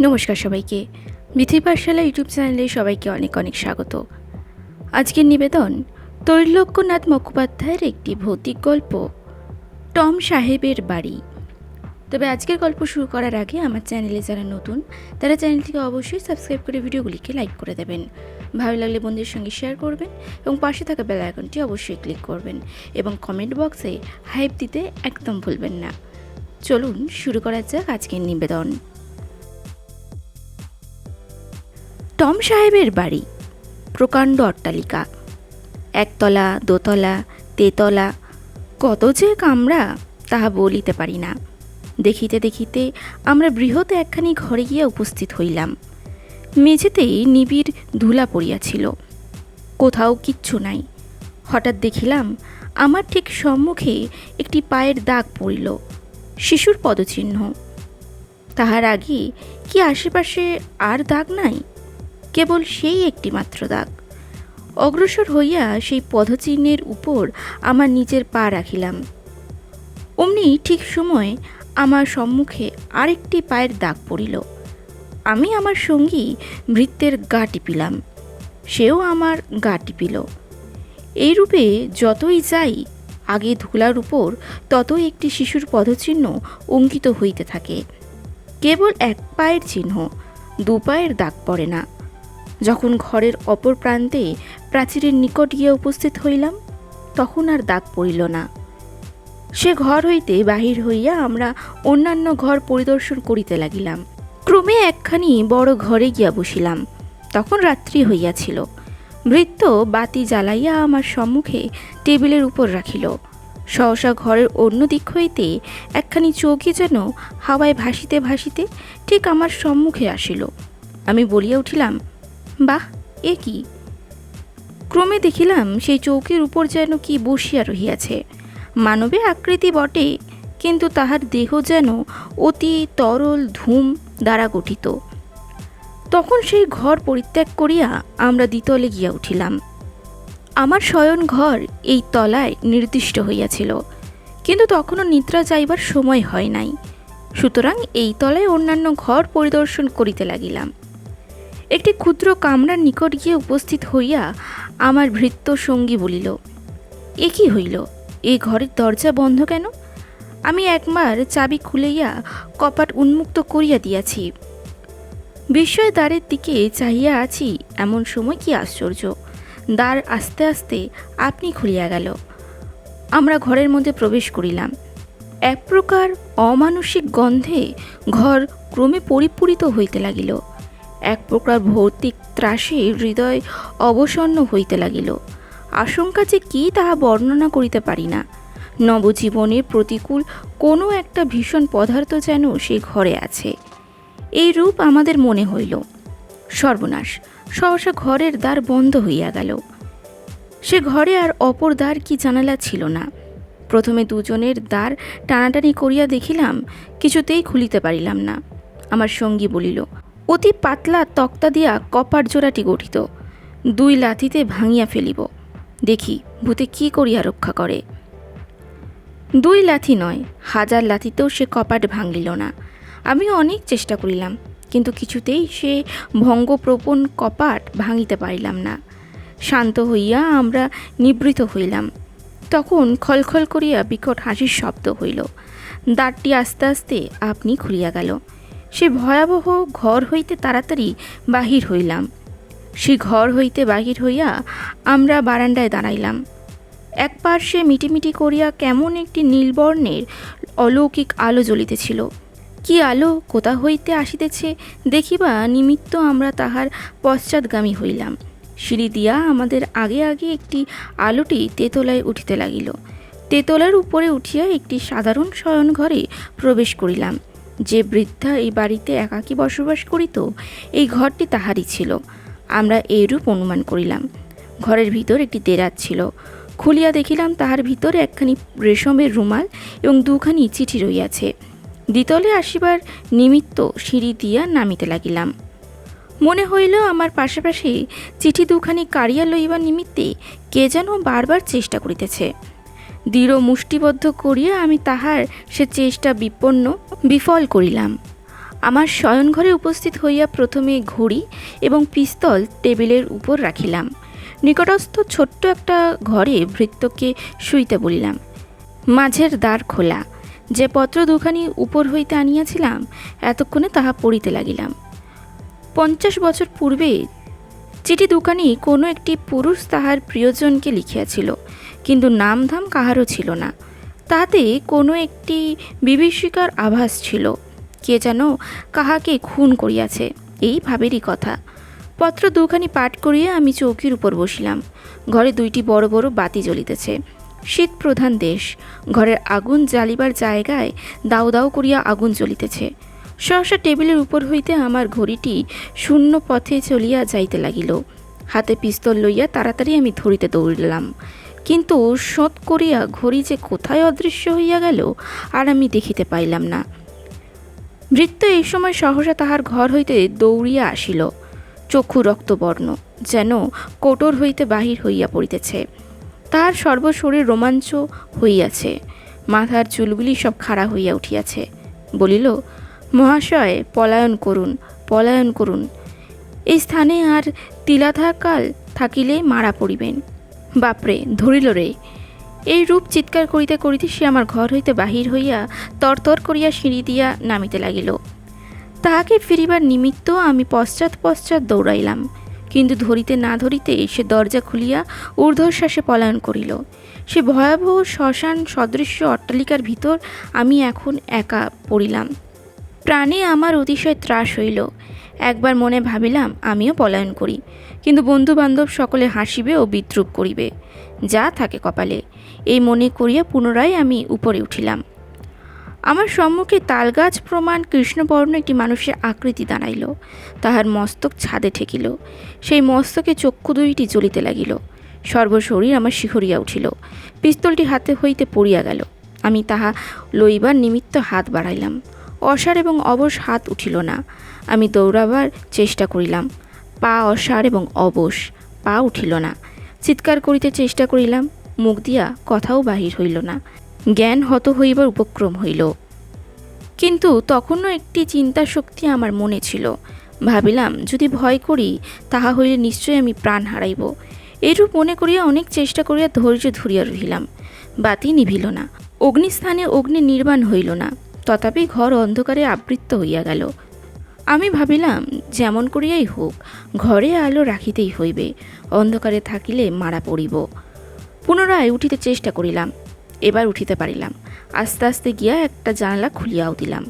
নমস্কার সবাইকে। মিথি পাঠশালা ইউটিউব চ্যানেলে সবাইকে অনেক অনেক স্বাগত। আজকের নিবেদন তৈলক্যনাথ মুখোপাধ্যায়ের একটি ভৌতিক গল্প, টম সাহেবের বাড়ি। তবে আজকের গল্প শুরু করার আগে আমার চ্যানেলে যারা নতুন, তারা চ্যানেলটিকে অবশ্যই সাবস্ক্রাইব করে ভিডিওগুলিকে লাইক করে দেবেন। ভালো লাগলে বন্ধুদের সঙ্গে শেয়ার করবেন এবং পাশে থাকা বেল আইকনটি অবশ্যই ক্লিক করবেন এবং কমেন্ট বক্সে হাইপ দিতে একদম ভুলবেন না। চলুন শুরু করা যাক আজকের নিবেদন। টম সাহেবের বাড়ি। প্রকাণ্ড অট্টালিকা। একতলা, দোতলা, তেতলা, কত যে কামরা, তাহা বলিতে পারি না। দেখিতে দেখিতে আমরা বৃহৎ একখানি ঘরে গিয়া উপস্থিত হইলাম। মেঝেতেই নিবিড় ধুলা পড়িয়াছিল। কোথাও কিচ্ছু নাই। হঠাৎ দেখিলাম, আমার ঠিক সম্মুখে একটি পায়ের দাগ পড়িল, শিশুর পদচিহ্ন। তাহার আগে কি আশেপাশে আর দাগ নাই? কেবল সেই একটি মাত্র দাগ। অগ্রসর হইয়া সেই পদচিহ্নের উপর আমার নিজের পা রাখিলাম। অমনি ঠিক সময় আমার সম্মুখে আরেকটি পায়ের দাগ পড়িল। আমি আমার সঙ্গী ভৃত্যের গা টিপিলাম। সেও আমার গা টিপিল। এইরূপে যতই যাই, আগে ধুলার উপর ততই একটি শিশুর পদচিহ্ন অঙ্কিত হইতে থাকে। কেবল এক পায়ের চিহ্ন, দু পায়ের দাগ পড়ে না। যখন ঘরের অপর প্রান্তে প্রাচীরের নিকট গিয়ে উপস্থিত হইলাম, তখন আর দাগ পড়িল না। সে ঘর হইতে বাহির হইয়া আমরা অন্যান্য ঘর পরিদর্শন করিতে লাগিলাম। ক্রমে একখানি বড় ঘরে গিয়া বসিলাম। তখন রাত্রি হইয়াছিল। ভৃত্য বাতি জ্বালাইয়া আমার সম্মুখে টেবিলের উপর রাখিল। সহসা ঘরের অন্য দিক হইতে একখানি চৌকি যেন হাওয়ায় ভাসিতে ভাসিতে ঠিক আমার সম্মুখে আসিল। আমি বলিয়া উঠিলাম বাহ, এ কি? ক্রমে দেখিলাম সেই চৌকির উপর যেন কি বসিয়া রহিয়াছে। মানবে আকৃতি বটে, কিন্তু তাহার দেহ যেন অতি তরল ধূম দ্বারা গঠিত। তখন সেই ঘর পরিত্যাগ করিয়া আমরা দ্বিতলে গিয়া উঠিলাম। আমার শয়ন ঘর এই তলায় নির্দিষ্ট হইয়াছিল, কিন্তু তখনও নিদ্রা যাইবার সময় হয় নাই। সুতরাং এই তলায় অন্যান্য ঘর পরিদর্শন করিতে লাগিলাম। একটি ক্ষুদ্র কামরার নিকট গিয়ে উপস্থিত হইয়া আমার ভৃত্য সঙ্গী বলিল, এ কি হইল? এই ঘরের দরজা বন্ধ কেন? আমি একবার চাবি খুলাইয়া কপাট উন্মুক্ত করিয়া দিয়াছি। বিস্ময় দ্বারের দিকে চাহিয়া আছি, এমন সময় কি আশ্চর্য! দ্বার আস্তে আস্তে আপনি খুলিয়া গেল। আমরা ঘরের মধ্যে প্রবেশ করিলাম। এক প্রকার অমানসিক গন্ধে ঘর ক্রমে পরিপূরিত হইতে লাগিল। এক প্রকার ভৌতিক ত্রাসে হৃদয় অবসন্ন হইতে লাগিল। আশঙ্কা যে কী তাহা বর্ণনা করিতে পারি না। নবজীবনের প্রতিকূল কোনো একটা ভীষণ পদার্থ যেন সে ঘরে আছে। এই রূপ আমাদের মনে হইল। সর্বনাশ, সহসা ঘরের দ্বার বন্ধ হইয়া গেল। সে ঘরে আর অপর দ্বার কি জানালা ছিল না। প্রথমে দুজনের দ্বার টানাটানি করিয়া দেখিলাম, কিছুতেই খুলিতে পারিলাম না। আমার সঙ্গী বলিল অতি পাতলা তক্তা দিয়া কপার জোড়াটি গঠিত। দুই লাথিতে ভাঙিয়া ফেলিব। দেখি ভূতে কি করিয়া রক্ষা করে। দুই লাথি নয়, হাজার লাথিতেও সে কপাট ভাঙিল না। আমি অনেক চেষ্টা করিলাম, কিন্তু কিছুতেই সে ভঙ্গপ্রপণ কপাট ভাঙিতে পারিলাম না। শান্ত হইয়া আমরা নিবৃত হইলাম। তখন খলখল করিয়া বিকট হাসির শব্দ হইল। দ্বারটি আস্তে আস্তে আপনি খুলিয়া গেল। সে ভয়াবহ ঘর হইতে তাড়াতাড়ি বাহির হইলাম। সে ঘর হইতে বাহির হইয়া আমরা বারান্দায় দাঁড়াইলাম। এক পার্শ্বে মিটিমিটি করিয়া কেমন একটি নীলবর্ণের অলৌকিক আলো জ্বলিতেছিল। কি আলো, কোথা হইতে আসিতেছে, দেখিবা নিমিত্ত আমরা তাহার পশ্চাৎগামী হইলাম। সিঁড়ি দিয়া আমাদের আগে আগে একটি আলোটি তেতলায় উঠিতে লাগিল। তেতলার উপরে উঠিয়া একটি সাধারণ শয়ন ঘরে প্রবেশ করিলাম। যে বৃদ্ধা এই বাড়িতে একাকী বসবাস করিত, এই ঘরটি তাহারই ছিল। আমরা এইরূপ অনুমান করিলাম। ঘরের ভিতর একটি দেরাজ ছিল। খুলিয়া দেখিলাম তাহার ভিতরে একখানি রেশমের রুমাল এবং দুখানি চিঠি রইয়াছে দ্বিতলে আসিবার নিমিত্ত সিঁড়ি দিয়া নামিতে লাগিলাম। মনে হইল আমার পাশাপাশি চিঠি দুখানি কাড়িয়া লইবার নিমিত্তে কে যেন বারবার চেষ্টা করিতেছে। দৃঢ় মুষ্টিবদ্ধ করিয়া আমি তাহার সে চেষ্টা বিপন্ন, বিফল করিলাম। আমার শয়নঘরে উপস্থিত হইয়া প্রথমে ঘড়ি এবং পিস্তল টেবিলের উপর রাখিলাম। নিকটস্থ ছোট্ট একটা ঘরে ভৃত্যকে শুইতে বলিলাম, মাঝের দ্বার খোলা, যে পত্র দুখানি উপর হইতে আনিয়াছিলাম, এতক্ষণে তাহা পড়িতে লাগিলাম। পঞ্চাশ বছর পূর্বে চিঠি দুখানি কোনো একটি পুরুষ তাহার প্রিয়জনকে লিখিয়াছিল। কিন্তু নামধাম কাহারও ছিল না। তাতে কোনো একটি বিভীষিকার আভাস ছিল। কে যেন কাহাকে খুন করিয়াছে, এই ভাবেরই কথা। পত্র দুখানি পাঠ করিয়া আমি চৌকির উপর বসিলাম। ঘরে দুইটি বড় বড় বাতি জ্বলিতেছে। শীত প্রধান দেশ, ঘরের আগুন জ্বালিবার জায়গায় দাউ দাউ করিয়া আগুন জ্বলিতেছে। সহসা টেবিলের উপর হইতে আমার ঘড়িটি শূন্য পথে চলিয়া যাইতে লাগিল। হাতে পিস্তল লইয়া তাড়াতাড়ি আমি ধরিতে দৌড়িলাম। কিন্তু শোধ করিয়া ঘড়ি যে কোথায় অদৃশ্য হইয়া গেল, আর আমি দেখিতে পাইলাম না। ভৃত্য এই সময় সহসা তাহার ঘর হইতে দৌড়িয়া আসিল। চক্ষু রক্তবর্ণ, যেন কোটর হইতে বাহির হইয়া পড়িতেছে। তাহার সর্বশরীর রোমাঞ্চ হইয়াছে। মাথার চুলগুলি সব খাড়া হইয়া উঠিয়াছে। বলিল, মহাশয়, পলায়ন করুন পলায়ন করুন। এই স্থানে আর তিলাধাকাল থাকিলে মারা পড়িবেন। বাপরে, ধরিল রে। এই রূপ চিৎকার করিতে করিতে সে আমার ঘর হইতে বাহির হইয়া তরতর করিয়া সিঁড়ি দিয়া নামিতে লাগিল। তাহাকে ফিরিবার নিমিত্ত আমি পশ্চাৎ পশ্চাৎ দৌড়াইলাম, কিন্তু ধরিতে না ধরিতে সে দরজা খুলিয়া ঊর্ধ্বশ্বাসে পলায়ন করিল। সে ভয়াবহ শ্মশান সদৃশ্য অট্টালিকার ভিতর আমি এখন একা পড়িলাম। প্রাণে আমার অতিশয় ত্রাস হইল। একবার মনে ভাবিলাম, আমিও পলায়ন করি। কিন্তু বন্ধু বান্ধব সকলে হাসিবে ও বিদ্রুপ করিবে। যা থাকে কপালে। এই মনে করিয়া পুনরায় আমি উপরে উঠিলাম। আমার সম্মুখে তালগাছ প্রমাণ কৃষ্ণবর্ণ একটি মানুষের আকৃতি দাঁড়াইল। তাহার মস্তক ছাদে ঠেকিল। সেই মস্তকে চক্ষু দুইটি জ্বলিতে লাগিল। সর্বশরীর আমার শিহরিয়া উঠিল। পিস্তলটি হাতে হইতে পড়িয়া গেল। আমি তাহা লইবার নিমিত্ত হাত বাড়াইলাম। অসার এবং অবশ হাত উঠিল না। আমি দৌড়াবার চেষ্টা করিলাম। পা অসার এবং অবশ, পা উঠিল না। চিৎকার করিতে চেষ্টা করিলাম, মুখ দিয়া কথাও বাহির হইল না। জ্ঞান হত হইবার উপক্রম হইল। কিন্তু তখনও একটি চিন্তা শক্তি আমার মনে ছিল। ভাবিলাম, যদি ভয় করি, তাহা হইলে নিশ্চয়ই আমি প্রাণ হারাইব। এরূপ মনে করিয়া অনেক চেষ্টা করিয়া ধৈর্য ধরিয়া রহিলাম। বাতি নিভিল না। অগ্নিস্থানে অগ্নি নির্বাণ হইল না। তথাপি ঘর অন্ধকারে আবৃত্ত হইয়া গেল। আমি ভাবিলাম যেমন করিয়াই হোক, ঘরে আলো রাখিতেই হইবে, অন্ধকারে থাকিলে মারা পড়িব। পুনরায় উঠিতে চেষ্টা করিলাম, এবার উঠিতে পারিলাম। আস্তে আস্তে গিয়া একটা জানালা খুলিয়াও দিলাম।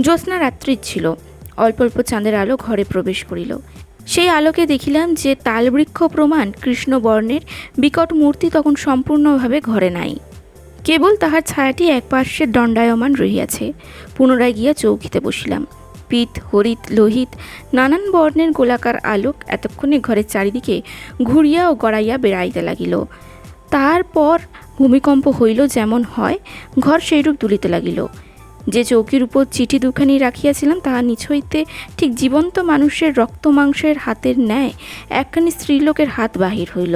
জ্যোৎস্না রাত্রির ছিল, অল্প অল্প চাঁদের আলো ঘরে প্রবেশ করিল। সেই আলোকে দেখিলাম যে তালবৃক্ষ প্রমাণ কৃষ্ণবর্ণের বিকট মূর্তি তখন সম্পূর্ণভাবে ঘরে নাই। কেবল তাহার ছায়াটি এক পার্শ্বে দণ্ডায়মান রহিয়াছে। পুনরায় গিয়া চৌকিতে বসিলাম। পিত, হরিত, লোহিত, নানান বর্ণের গোলাকার আলোক এতক্ষণে ঘরের চারিদিকে ঘুরিয়া ও গড়াইয়া বেড়াইতে লাগিল। তারপর ভূমিকম্প হইল যেমন হয়, ঘর সেইরূপ দুলিতে লাগিল। যে চৌকির উপর চিঠি দুখানি রাখিয়াছিলাম, তাহা নিচ হইতে ঠিক জীবন্ত মানুষের রক্ত মাংসের হাতের ন্যায় একখানি স্ত্রীলোকের হাত বাহির হইল।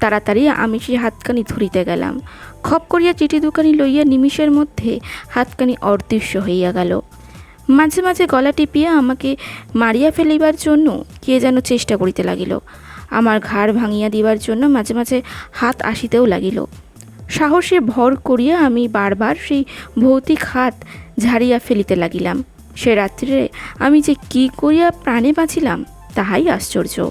তাড়াতাড়ি আমি সেই হাতখানি ধরিতে গেলাম। খপ করিয়া চিঠি দুখানি লইয়া নিমিষের মধ্যে হাতখানি অদৃশ্য হইয়া গেল। মাঝে মাঝে গলা টিপিয়া আমাকে মারিয়া ফেলিবার জন্য কে যেন চেষ্টা করিতে লাগিল। আমার ঘাড় ভাঙিয়া দিবার জন্য মাঝে মাঝে হাত আসিতেও লাগিল। সাহসে ভর করিয়া আমি বারবার সেই ভৌতিক হাত ঝাড়িয়া ফেলিতে লাগিলাম। সে রাত্রে আমি যে কি করিয়া প্রাণে বাঁচিলাম, তাহাই আশ্চর্য।